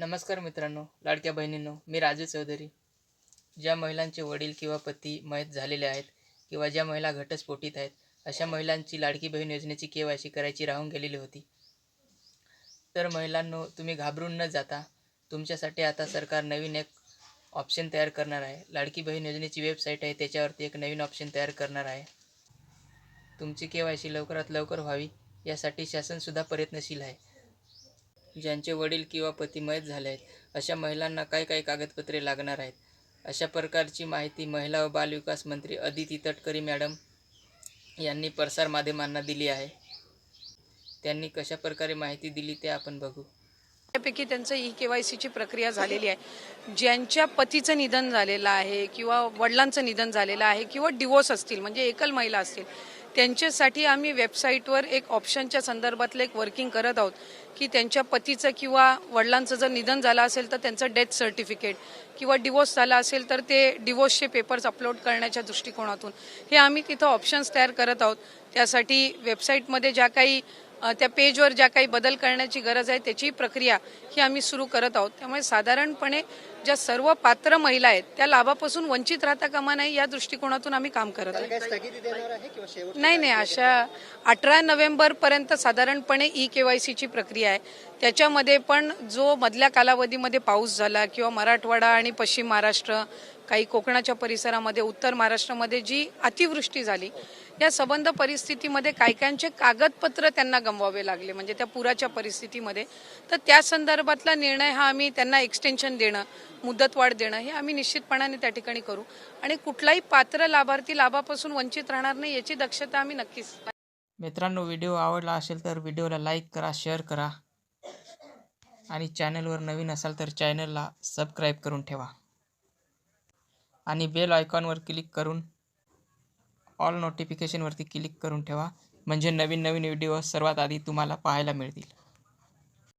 नमस्कार मित्रांनो लाडक्या बहिणींनो मी राजू चौधरी. ज्या महिलांचे वडील किंवा पती मयत झालेले आहेत किंवा ज्या महिला घटस्फोटीत आहेत अशा महिलांची लाडकी बहीण योजनेची के वाय सी करायची राहून गेलेली होती. तर महिलांनो तुम्ही घाबरून न जाता तुमच्यासाठी आता सरकार नवीन एक ऑप्शन तयार करणार आहे. लाडकी बहीण योजनेची वेबसाईट आहे त्याच्यावरती एक नवीन ऑप्शन तयार करणार आहे. तुमची के वाय सी लवकरात लवकर व्हावी यासाठी शासनसुद्धा प्रयत्नशील आहे. ज्यांचे वडील किंवा पती मयत झाले आहेत अशा महिलांना काय काय कागदपत्रे लागणार आहेत? अशा प्रकारची माहिती महिला व बालविकास मंत्री अदिती तटकरी मॅडम यांनी प्रसार माध्यमांना दिली आहे. त्यांनी कशा प्रकारे माहिती दिली ते आपण बघू. त्यापैकी त्यांचं ई के वाय सीची प्रक्रिया झालेली आहे. ज्यांच्या पतीचं निधन झालेलं आहे किंवा वडिलांचं निधन झालेलं आहे किंवा डिवोर्स असतील म्हणजे एकल महिला असतील त्यांच्यासाठी आम्ही वेबसाईटवर एक ऑप्शनच्या संदर्भातलं एक वर्किंग करत आहोत. की त्यांच्या पतीचं किंवा वडिलांचं जर निधन झालं असेल तर त्यांचं डेथ सर्टिफिकेट किंवा डिवोर्स झाला असेल तर ते डिवोर्सचे पेपर्स अपलोड करण्याच्या दृष्टिकोनातून. हे आम्ही तिथं ऑप्शन्स तयार करत आहोत. त्यासाठी वेबसाईटमध्ये ज्या काही त्या पेजवर ज्या काही बदल करण्याची गरज आहे त्याची प्रक्रिया ही आम्ही सुरू करत आहोत. त्यामुळे साधारणपणे ज्या सर्व पात्र महिला आहेत त्या लाभापासून वंचित राहता कामा नये या दृष्टिकोनातून आम्ही काम करत आहोत आहे. नाही नाही अशा अठरा नोव्हेंबरपर्यंत साधारणपणे ई के वाय सीची प्रक्रिया आहे. त्याच्यामध्ये पण जो मधल्या कालावधीमध्ये पाऊस झाला किंवा मराठवाडा आणि पश्चिम महाराष्ट्र काही कोकणाच्या परिसरामध्ये उत्तर महाराष्ट्रामध्ये जी अतिवृष्टी झाली या संबंध परिस्थितीमध्ये काही काहींचे कागदपत्र त्यांना गमवावे लागले म्हणजे त्या पुराच्या परिस्थितीमध्ये. तर त्या संदर्भातला निर्णय हा आम्ही त्यांना एक्सटेन्शन देणं मुदतवाढ देणं हे आम्ही निश्चितपणाने त्या ठिकाणी करू. आणि कुठलाही पात्र लाभार्थी लाभापासून वंचित राहणार नाही याची दक्षता आम्ही नक्कीच मित्रांनो व्हिडिओ आवडला असेल तर व्हिडिओला लाईक करा शेअर करा. आणि चॅनलवर नवीन असाल तर चॅनलला सबस्क्राईब करून ठेवा. आणि बेल आयकॉनवर क्लिक करून ऑल नोटिफिकेशनवरती क्लिक करून ठेवा. म्हणजे नवीन नवीन व्हिडिओ सर्वात आधी तुम्हाला पाहायला मिळतील.